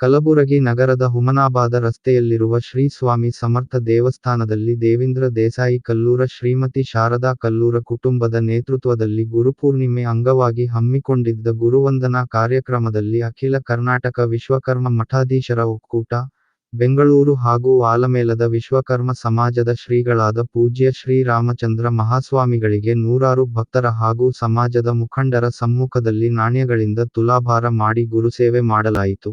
ಕಲಬುರಗಿ ನಗರದ ಹುಮನಾಬಾದ ರಸ್ತೆಯಲ್ಲಿರುವ ಶ್ರೀ ಸ್ವಾಮಿ ಸಮರ್ಥ ದೇವಸ್ಥಾನದಲ್ಲಿ ದೇವೇಂದ್ರ ದೇಸಾಯಿ ಕಲ್ಲೂರ ಶ್ರೀಮತಿ ಶಾರದಾ ಕಲ್ಲೂರ ಕುಟುಂಬದ ನೇತೃತ್ವದಲ್ಲಿ ಗುರುಪೂರ್ಣಿಮೆ ಅಂಗವಾಗಿ ಹಮ್ಮಿಕೊಂಡಿದ್ದ ಗುರುವಂದನಾ ಕಾರ್ಯಕ್ರಮದಲ್ಲಿ ಅಖಿಲ ಕರ್ನಾಟಕ ವಿಶ್ವಕರ್ಮ ಮಠಾಧೀಶರ ಒಕ್ಕೂಟ, ಬೆಂಗಳೂರು ಹಾಗೂ ಆಲಮೇಲದ ವಿಶ್ವಕರ್ಮ ಸಮಾಜದ ಶ್ರೀಗಳಾದ ಪೂಜ್ಯ ಶ್ರೀರಾಮಚಂದ್ರ ಮಹಾಸ್ವಾಮಿಗಳಿಗೆ ನೂರಾರು ಭಕ್ತರ ಹಾಗೂ ಸಮಾಜದ ಮುಖಂಡರ ಸಮ್ಮುಖದಲ್ಲಿ ನಾಣ್ಯಗಳಿಂದ ತುಲಾಭಾರ ಮಾಡಿ ಗುರುಸೇವೆ ಮಾಡಲಾಯಿತು.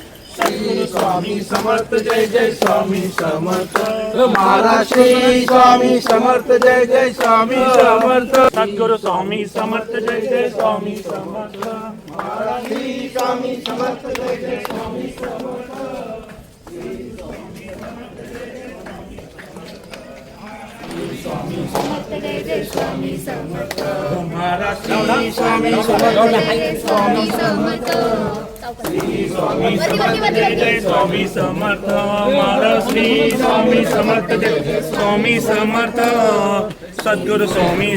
महाराष्ट्री स्वामी समर्थ जय जय स्वामी समर्थ. सद्गुरु स्वामी समर्थ जय जय स्वामी समर्थ. महाराष्ट्री स्वामी समर्थ जय जय स्वामी समर्थ. सद्गुरु स्वामी समर्थ जय जय स्वामी समर्थ स्वामी समर्थ जय जय स्वामी समर्थ जय स्वामी समर्थ महाराष्ट्री स्वामी समर्थ.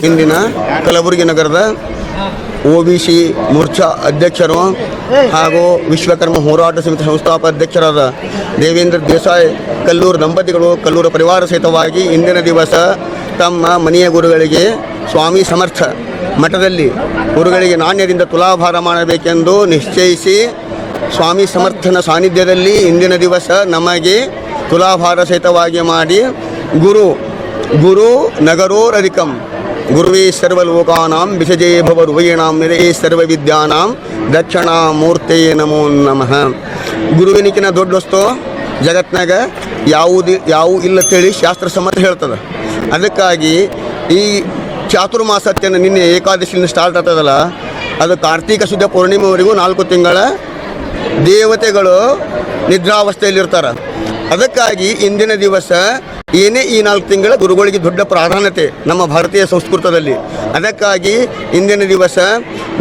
ಇಂದಿನ ಕಲಬುರಗಿ ನಗರದ ಒಬಿಸಿ ಮೂರ್ಛಾ ಅಧ್ಯಕ್ಷರು ಹಾಗೂ ವಿಶ್ವಕರ್ಮ ಹೋರಾಟ ಸಮಿತಿ ಸಂಸ್ಥಾಪಕ ಅಧ್ಯಕ್ಷರಾದ ದೇವೇಂದ್ರ ದೇಸಾಯಿ, ಕಲ್ಲೂರು ದಂಪತಿಗಳು, ಕಲ್ಲೂರು ಪರಿವಾರ ಸಹಿತವಾಗಿ ಇಂದಿನ ದಿವಸ ತಮ್ಮ ಮನೆಯ ಗುರುಗಳಿಗೆ ಸ್ವಾಮಿ ಸಮರ್ಥ. ಮಠದಲ್ಲಿ ಗುರುಗಳಿಗೆ ನಾಣ್ಯದಿಂದ ತುಲಾಭಾರ ಮಾಡಬೇಕೆಂದು ನಿಶ್ಚಯಿಸಿ ಸ್ವಾಮಿ ಸಮರ್ಥನ ಸಾನ್ನಿಧ್ಯದಲ್ಲಿ ಇಂದಿನ ದಿವಸ ನಮಗೆ ತುಲಾಭಾರ ಸಹಿತವಾಗಿ ಮಾಡಿ ಗುರು ಗುರು ನಗರೋರಧಿಕಂ. ಗುರುವೇ ಸರ್ವಲೋಕಾನಾಂ ವಿಸಜೇ ಭವರುವಯಣಾಂ ನಿರೇ ಸರ್ವವಿದ್ಯಾನಾಂ ದಕ್ಷಿಣಾಮೂರ್ತೇ ನಮೋ ನಮಃ. ಗುರುವಿನಿಕಿನ ದೊಡ್ಡ ವಸ್ತು ಜಗತ್ನಾಗ ಯಾವುದು ಯಾವು ಇಲ್ಲ ಅಂತೇಳಿ ಶಾಸ್ತ್ರ ಸಮ್ಮತ ಹೇಳ್ತದೆ. ಅದಕ್ಕಾಗಿ ಈ ಚಾತುರ್ಮಾಸತ್ಯನ ನಿನ್ನೆ ಏಕಾದಶಿಯಿಂದ ಸ್ಟಾರ್ಟ್ ಆಗ್ತದಲ್ಲ? ಅದು ಕಾರ್ತೀಕ ಶುದ್ಧ ಪೂರ್ಣಿಮೆವರೆಗೂ ನಾಲ್ಕು ತಿಂಗಳ ದೇವತೆಗಳು ನಿದ್ರಾವಸ್ಥೆಯಲ್ಲಿರ್ತಾರೆ. ಅದಕ್ಕಾಗಿ ಇಂದಿನ ದಿವಸ ಏನೇ ಈ ನಾಲ್ಕು ತಿಂಗಳ ಗುರುಗಳಿಗೆ ದೊಡ್ಡ ಪ್ರಾಧಾನ್ಯತೆ ನಮ್ಮ ಭಾರತೀಯ ಸಂಸ್ಕೃತದಲ್ಲಿ. ಅದಕ್ಕಾಗಿ ಇಂದಿನ ದಿವಸ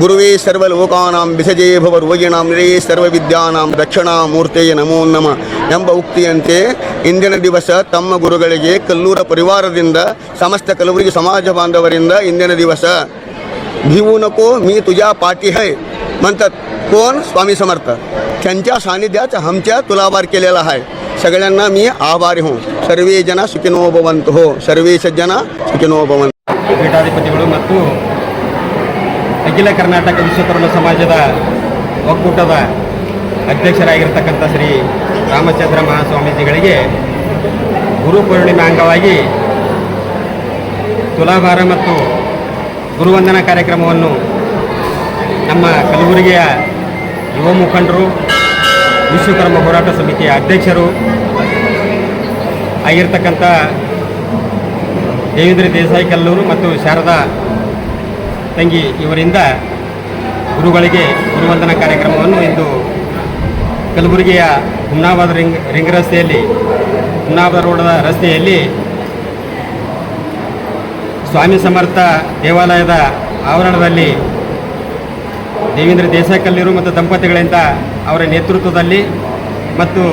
ಗುರುವೇ ಸರ್ವಲೋಕಾನಾಂ ಬಿಸಜೇ ಭವ ರೋಗಿಣಾಂ ನಿರಯೇ ಸರ್ವವಿದ್ಯಾನಾಂ ರಕ್ಷಣಾ ಮೂರ್ತೆಯ ನಮೋ ನಮ ಎಂಬ ಉಕ್ತಿಯಂತೆ ಇಂದಿನ ದಿವಸ ತಮ್ಮ ಗುರುಗಳಿಗೆ ಕಲ್ಲೂರ ಪರಿವಾರದಿಂದ ಸಮಸ್ತ ಕಲಬುರಗಿ ಸಮಾಜ ಬಾಂಧವರಿಂದ ಇಂದಿನ ದಿವಸ. ಭಿವುನಕೋ ಮೀ ತುಜಾ ಪಾಟಿ ಹೈ. ಮಂತ ಕೋನ್ ಸ್ವಾಮಿ ಸಮರ್ಥ. त्यांच्या सानिध्यात ಹಂಚ तुलाभार केलेला आहे ಸಗಳನ್ನ ಮೀ ಆಭಾರಿ ಹೋ. ಸರ್ವೇ ಜನ सुखिनो भवंत हो सर्वे सज्जन सुखिनो भवंत ಪೀಠಾಧಿಪತಿಗಳು ಮತ್ತು ಅಖಿಲ ಕರ್ನಾಟಕ ವಿಶ್ವಕರ್ಮ ಸಮಾಜದ ಒಕ್ಕೂಟದ ಅಧ್ಯಕ್ಷರಾಗಿರ್ತಕ್ಕಂಥ ಶ್ರೀ ರಾಮಚಂದ್ರ ಮಹಾಸ್ವಾಮೀಜಿಗಳಿಗೆ ಗುರು ಪೂರ್ಣಿಮೆ ಅಂಗವಾಗಿ ತುಲಾಭಾರ ಮತ್ತು ಗುರುವಂದನಾ ಕಾರ್ಯಕ್ರಮವನ್ನು ನಮ್ಮ ಕಲಬುರಗಿಯ ಯುವ ಮುಖಂಡರು ವಿಶ್ವಕರ್ಮ ಹೋರಾಟ ಸಮಿತಿಯ ಅಧ್ಯಕ್ಷರು ಆಗಿರ್ತಕ್ಕಂಥ ದೇವೇಂದ್ರ ದೇಸಾಯಿ ಕಲ್ಲೂರು ಮತ್ತು ಶಾರದಾ ತಂಗಿ ಇವರಿಂದ ಗುರುಗಳಿಗೆ ಗುರುವಂದನಾ ಕಾರ್ಯಕ್ರಮವನ್ನು ಇಂದು ಕಲಬುರಗಿಯ ಹುಮ್ನಾಬಾದ್ ರಿಂಗ್ ರಿಂಗ್ ರಸ್ತೆಯಲ್ಲಿ, ಹುಮ್ನಾಬಾದ್ ರೋಡದ ರಸ್ತೆಯಲ್ಲಿ ಸ್ವಾಮಿ ಸಮರ್ಥ ದೇವಾಲಯದ ಆವರಣದಲ್ಲಿ ದೇವೇಂದ್ರ ದೇಸಾಯಿ ಕಲ್ಲೂರು ಮತ್ತು ದಂಪತಿಗಳಿಂದ ಅವರ ನೇತೃತ್ವದಲ್ಲಿ ಮತ್ತು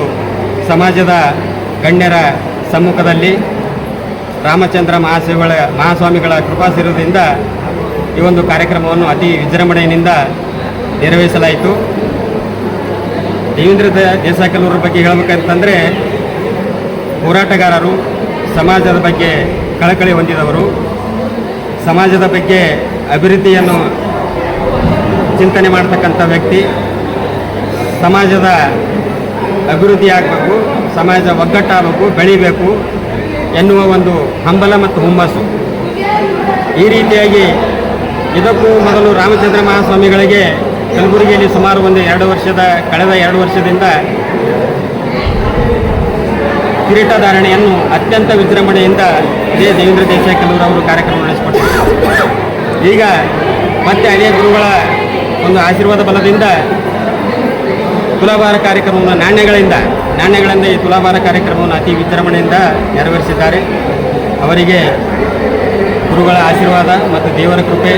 ಸಮಾಜದ ಗಣ್ಯರ ಸಮ್ಮುಖದಲ್ಲಿ ರಾಮಚಂದ್ರ ಮಹಾಸ್ವಾಮಿಗಳ ಮಹಾಸ್ವಾಮಿಗಳ ಕೃಪಾಶೀರ್ವಾದದಿಂದ ಈ ಒಂದು ಕಾರ್ಯಕ್ರಮವನ್ನು ಅತಿ ವಿಜೃಂಭಣೆಯಿಂದ ನೆರವೇರಿಸಲಾಯಿತು. ದೇವೇಂದ್ರ ದ- ದೇಸಾಯಿ ಕಲ್ಲೂರ ಬಗ್ಗೆ ಹೇಳಬೇಕಂತಂದರೆ ಹೋರಾಟಗಾರರು ಸಮಾಜದ ಬಗ್ಗೆ ಕಳಕಳಿ ಹೊಂದಿದವರು. ಸಮಾಜದ ಬಗ್ಗೆ ಅಭಿವೃದ್ಧಿಯನ್ನು ಚಿಂತನೆ ಮಾಡ್ತಕ್ಕಂಥ ವ್ಯಕ್ತಿ. ಸಮಾಜದ ಅಭಿವೃದ್ಧಿ ಆಗಬೇಕು, ಸಮಾಜ ಒಗ್ಗಟ್ಟಾಗಬೇಕು, ಬೆಳಿಬೇಕು ಎನ್ನುವ ಒಂದು ಹಂಬಲ ಮತ್ತು ಹುಮ್ಮಸ್ಸು. ಈ ರೀತಿಯಾಗಿ ಇದಕ್ಕೂ ಮೊದಲು ರಾಮಚಂದ್ರ ಮಹಾಸ್ವಾಮಿಗಳಿಗೆ ಕಲಬುರಗಿಯಲ್ಲಿ ಸುಮಾರು ಒಂದು ಎರಡು ವರ್ಷದ, ಕಳೆದ ಎರಡು ವರ್ಷದಿಂದ ಕಿರೀಟಧಾರಣೆಯನ್ನು ಅತ್ಯಂತ ವಿಜೃಂಭಣೆಯಿಂದ ಜೆ ದೇವೇಂದ್ರ ದೇಸಾಯಿ ಕಲ್ಲೂರು ಅವರು ಕಾರ್ಯಕ್ರಮ ನಡೆಸಿಕೊಟ್ಟರು ಈಗ ಮತ್ತೆ ಅದೇ ಗುರುಗಳ ಒಂದು ಆಶೀರ್ವಾದ ಬಲದಿಂದ ತುಲಾಭಾರ ಕಾರ್ಯಕ್ರಮವನ್ನು ನಾಣ್ಯಗಳಿಂದ ನಾಣ್ಯಗಳಿಂದ ಈ ತುಲಾಭಾರ ಕಾರ್ಯಕ್ರಮವನ್ನು ಅತಿ ವಿಜೃಂಭಣೆಯಿಂದ ನೆರವೇರಿಸಿದ್ದಾರೆ. ಅವರಿಗೆ ಗುರುಗಳ ಆಶೀರ್ವಾದ ಮತ್ತು ದೇವರ ಕೃಪೆ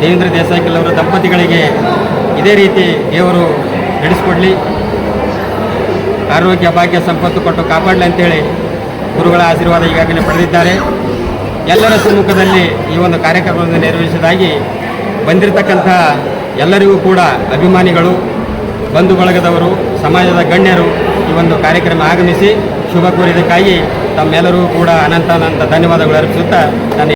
ದೇವೇಂದ್ರ ಕೆಲವರ ದಂಪತಿಗಳಿಗೆ ಇದೇ ರೀತಿ ದೇವರು ನಡೆಸಿಕೊಡಲಿ. ಆರೋಗ್ಯ, ಭಾಗ್ಯ, ಸಂಪತ್ತು ಕೊಟ್ಟು ಕಾಪಾಡಲಿ ಅಂತೇಳಿ ಗುರುಗಳ ಆಶೀರ್ವಾದ ಈಗಾಗಲೇ ಪಡೆದಿದ್ದಾರೆ. ಎಲ್ಲರ ಸಮ್ಮುಖದಲ್ಲಿ ಈ ಒಂದು ಕಾರ್ಯಕ್ರಮವನ್ನು ನೆರವೇರಿಸಿದಾಗಿ ಬಂದಿರತಕ್ಕಂಥ ಎಲ್ಲರಿಗೂ ಕೂಡ ಅಭಿಮಾನಿಗಳು, ಬಂಧು ಬಳಗದವರು, ಸಮಾಜದ ಗಣ್ಯರು ಈ ಒಂದು ಕಾರ್ಯಕ್ರಮ ಆಗಮಿಸಿ ಶುಭ ಕೋರಿದಕ್ಕಾಗಿ ತಮ್ಮೆಲ್ಲರಿಗೂ ಕೂಡ ಅನಂತ ಅನಂತ ಧನ್ಯವಾದಗಳು ಅರ್ಪಿಸುತ್ತಾ ನಾನು